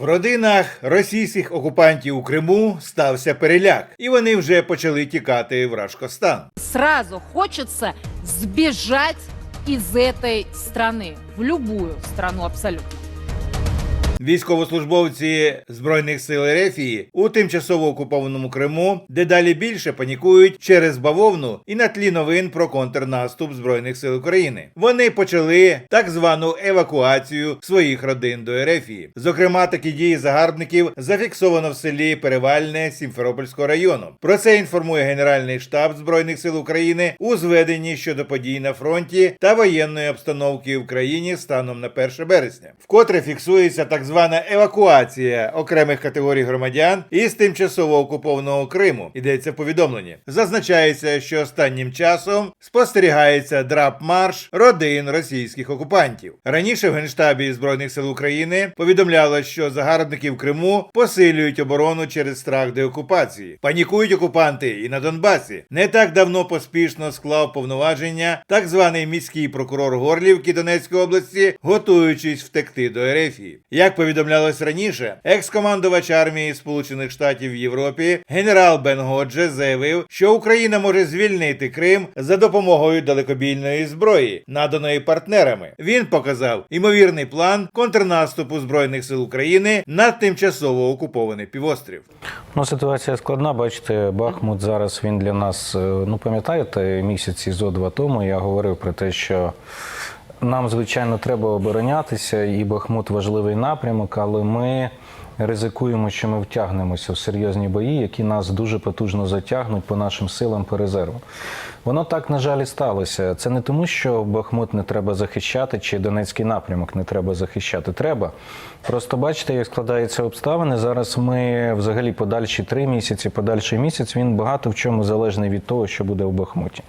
В родинах російських окупантів у Криму стався переляк, і вони вже почали тікати в Рашкостан. Сразу хочеться збіжати із цієї країни, В любую страну абсолютно. Військовослужбовці збройних сил Ерефії у тимчасово окупованому Криму дедалі більше панікують через бавовну і на тлі новин про контрнаступ збройних сил України. Вони почали так звану евакуацію своїх родин до Ерефії. Зокрема, такі дії загарбників зафіксовано в селі Перевальне Сімферопольського району. Про це інформує Генеральний штаб збройних сил України у зведенні щодо подій на фронті та воєнної обстановки в країні станом на 1 березня, вкотре фіксується так звана евакуація окремих категорій громадян із тимчасово окупованого Криму. Йдеться в повідомленні. Зазначається, що останнім часом спостерігається драп-марш родин російських окупантів. Раніше в генштабі збройних сил України повідомляло, що загарбники в Криму посилюють оборону через страх деокупації. Панікують окупанти і на Донбасі. Не так давно поспішно склав повноваження так званий міський прокурор Горлівки Донецької області, готуючись втекти до Ерефії. Як повідомлялось раніше, екс-командувач армії Сполучених Штатів в Європі генерал Бен Годже заявив, що Україна може звільнити Крим за допомогою далекобійної зброї, наданої партнерами. Він показав імовірний план контрнаступу збройних сил України на тимчасово окупований півострів. Ну, ситуація складна. Бачите, Бахмут зараз він для нас. е, Ну, пам'ятаєте, місяці зо два тому я говорив про те, що нам, звичайно, треба оборонятися, і Бахмут важливий напрямок, але ми ризикуємо, що ми втягнемося в серйозні бої, які нас дуже потужно затягнуть по нашим силам по резерву. Воно так, на жаль, і сталося. Це не тому, що Бахмут не треба захищати, чи Донецький напрямок не треба захищати. Треба. Просто бачите, як складаються обставини. Зараз ми взагалі подальші три місяці, подальший місяць він багато в чому залежний від того, що буде в Бахмуті.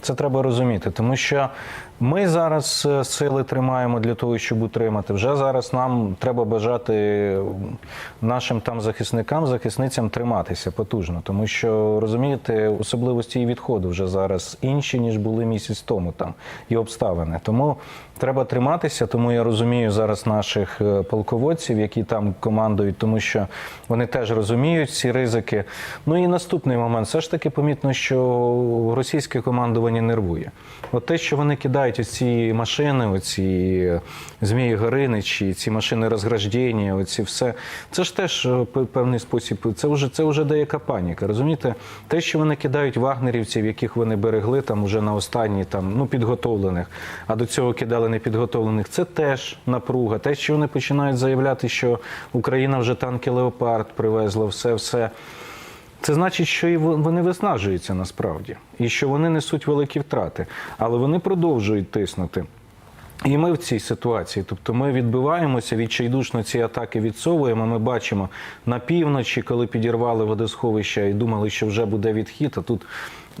Це треба розуміти, тому що ми зараз е, сили тримаємо для того, щоб утримати. Вже зараз нам треба бажати нашим там захисникам, захисницям триматися потужно, тому що розумієте, особливості і відходу вже зараз інші ніж були місяць тому там і обставини. Тому треба триматися. Тому я розумію зараз наших е, полководців, які там командують, тому що вони теж розуміють ці ризики. Ну і наступний момент, все ж таки помітно, що російське командування нервує. От те, що вони кидають оці машини, оці змії Гориничі, ці машини розграждення, оці все, це ж теж е, певний спосіб. Це вже це вже деяка паніка. Розумієте, те, що вони кидають вагнерівців, яких вони берегли там уже на останні там ну підготовлених, а до цього кидали непідготовлених, це теж напруга. Те, що вони починають заявляти, що Україна вже танки Леопард привезла, все, все. Це значить, що і вони виснажуються насправді, і що вони несуть великі втрати, але вони продовжують тиснути. І ми в цій ситуації, тобто ми відбиваємося відчайдушно ці атаки відсовуємо. Ми бачимо на півночі, коли підірвали водосховища і думали, що вже буде відхід. А тут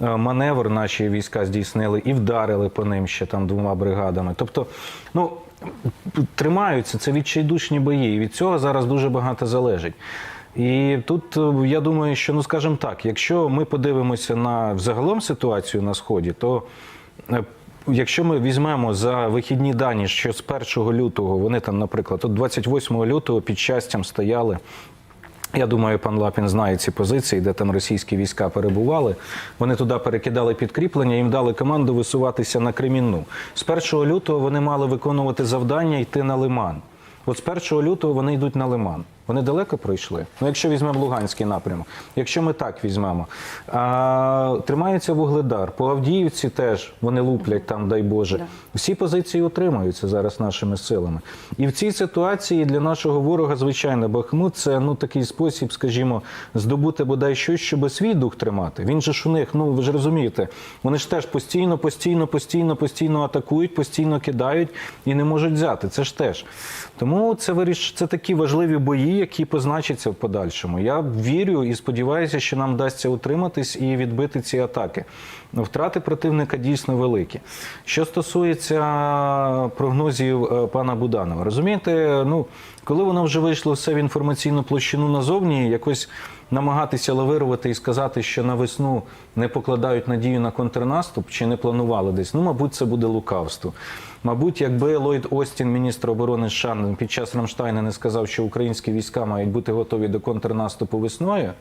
е, маневр наші війська здійснили і вдарили по ним ще там двома бригадами. Тобто, ну тримаються це відчайдушні бої. І від цього зараз дуже багато залежить. І тут е, я думаю, що ну скажімо так, якщо ми подивимося на взагалом ситуацію на сході, то е, Якщо ми візьмемо за вихідні дані, що з 1 лютого вони там, наприклад, от 28 лютого під щастям стояли. Я думаю, пан Лапін знає ці позиції, де там російські війська перебували. Вони туди перекидали підкріплення, їм дали команду висуватися на Кремінну. З 1 лютого вони мали виконувати завдання йти на Лиман. От з 1 лютого вони йдуть на Лиман. Вони далеко пройшли. Ну, якщо візьмемо Луганський напрямок, якщо ми так візьмемо, а, тримається вугледар. По Авдіївці теж вони луплять там, дай Боже. Всі позиції утримуються зараз нашими силами. І в цій ситуації для нашого ворога, звичайно, Бахмут це ну такий спосіб, скажімо, здобути бодай щось, щоб свій дух тримати. Він же ж у них, ну ви ж розумієте, вони ж теж постійно, постійно, постійно, постійно атакують, постійно кидають і не можуть взяти. Це ж теж. Тому це виріш, це такі важливі бої, які позначаться в подальшому. Я вірю і сподіваюся, що нам вдасться утриматись і відбити ці атаки. Втрати противника дійсно великі. Що стосується прогнозів е, пана Буданова, розумієте, ну Коли воно вже вийшло все в інформаційну площину назовні, якось намагатися лавирувати і сказати, що на весну не покладають надію на контрнаступ чи не планували десь, ну, мабуть, це буде лукавство. Мабуть, якби Ллойд Остін, міністр оборони США, під час Рамштайна не сказав, що українські війська мають бути готові до контрнаступу весною,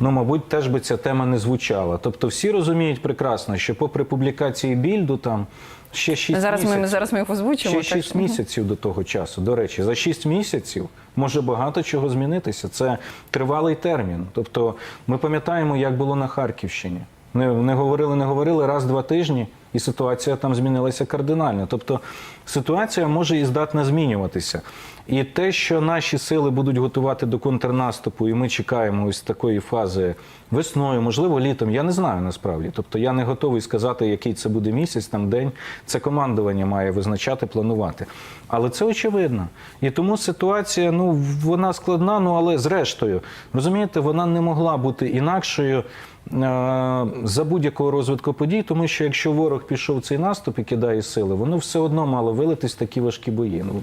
ну, мабуть, теж би ця тема не звучала. Тобто всі розуміють прекрасно, що попри публікації більду там ще 6 Зараз місяців. ми зараз ми їх озвучимо. Ще 6 місяців до того часу. До речі, за 6 місяців може багато чого змінитися. Це тривалий термін. Тобто, ми пам'ятаємо, як було на Харківщині. Не, не говорили, не говорили раз-два тижні, і ситуація там змінилася кардинально. Тобто ситуація може і здатна змінюватися. І те, що наші сили будуть готувати до контрнаступу, і ми чекаємо ось такої фази весною, можливо, літом, я не знаю насправді. Тобто я не готовий сказати, який це буде місяць, там день. Це командування має визначати, планувати. Але це очевидно. І тому ситуація, ну вона складна, ну але зрештою, розумієте, вона не могла бути інакшою. Е, За будь-якого розвитку подій, тому що якщо ворог пішов цей наступ і кидає сили, воно все одно мало вилитись такі важкі бої. Ну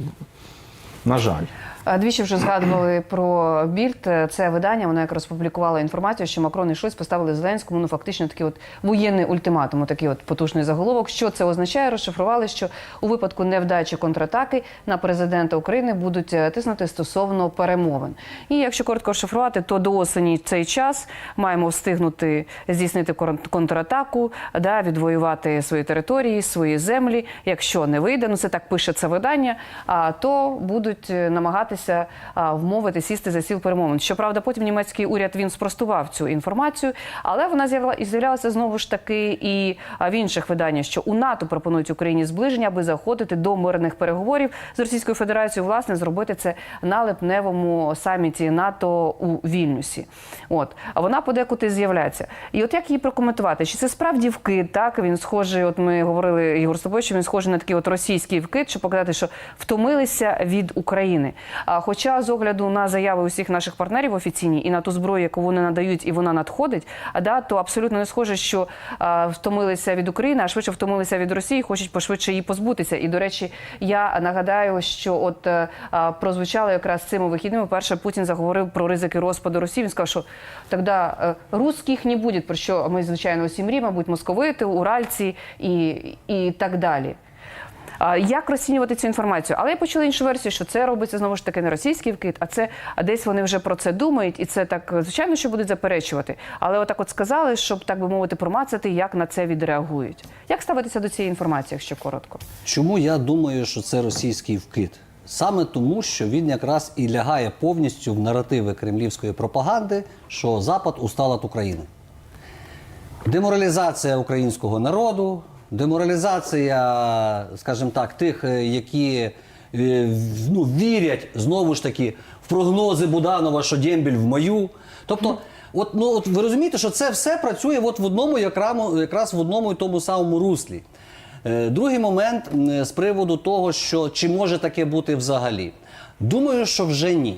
на жаль. А, Двічі вже згадували про Більд. Це видання. Воно якраз опублікувало інформацію, що Макрон і Шольц поставили Зеленському ну фактично такий от воєнний ультиматум, такий от потужний заголовок. Що це означає? Розшифрували, що у випадку невдачі контратаки на президента України будуть е, тиснути стосовно перемовин. І якщо коротко розшифрувати, то до осені цей час маємо встигнути здійснити кон- контратаку, да, відвоювати свої території, свої землі. Якщо не вийде, ну це так пише це видання, а то будуть е, намагатися вмовити сісти за сіл перемовин. Щоправда, потім німецький уряд він спростував цю інформацію, але вона з'являлася знову ж таки і в інших виданнях, що у НАТО пропонують Україні зближення, аби заходити до мирних переговорів з Російською Федерацією, власне, зробити це на липневому саміті НАТО у Вільнюсі. От а вона подекуди з'являється. І от як її прокоментувати? Чи це справді вкид? Так він схожий. От ми говорили Ігор з тобою, що він схожий на такий от російський вкид, щоб показати, що втомилися від України. Хоча з огляду на заяви усіх наших партнерів офіційні і на ту зброю, яку вони надають, і вона надходить, да, то абсолютно не схоже, що втомилися від України, а швидше втомилися від Росії, хочуть пошвидше її позбутися. І до речі, я нагадаю, що от е, прозвучало якраз цими вихідними. Перше Путін заговорив про ризики розпаду Росії. Він сказав, що тоді е, русських не буде, про що ми звичайно усі мріємо, будуть московити, уральці і, і так далі. Як розцінювати цю інформацію? Але я почула іншу версію, що це робиться знову ж таки не російський вкид, а це а десь вони вже про це думають, і це так звичайно, що будуть заперечувати. Але отак от сказали, щоб так би мовити, промацати, як на це відреагують. Як ставитися до цієї інформації, якщо коротко? Чому я думаю, що це російський вкид? Саме тому, що він якраз і лягає повністю в наративи кремлівської пропаганди, що Запад устал від України. Деморалізація українського народу, деморалізація, скажімо так, тих, е, які е, ну, вірять знову ж таки в прогнози Буданова, що дембіль в маю. Тобто, от, ну, от ви розумієте, що це все працює от в одному, якраз в одному і тому самому руслі. Е, Другий момент з приводу того, що чи може таке бути взагалі. Думаю, що вже ні.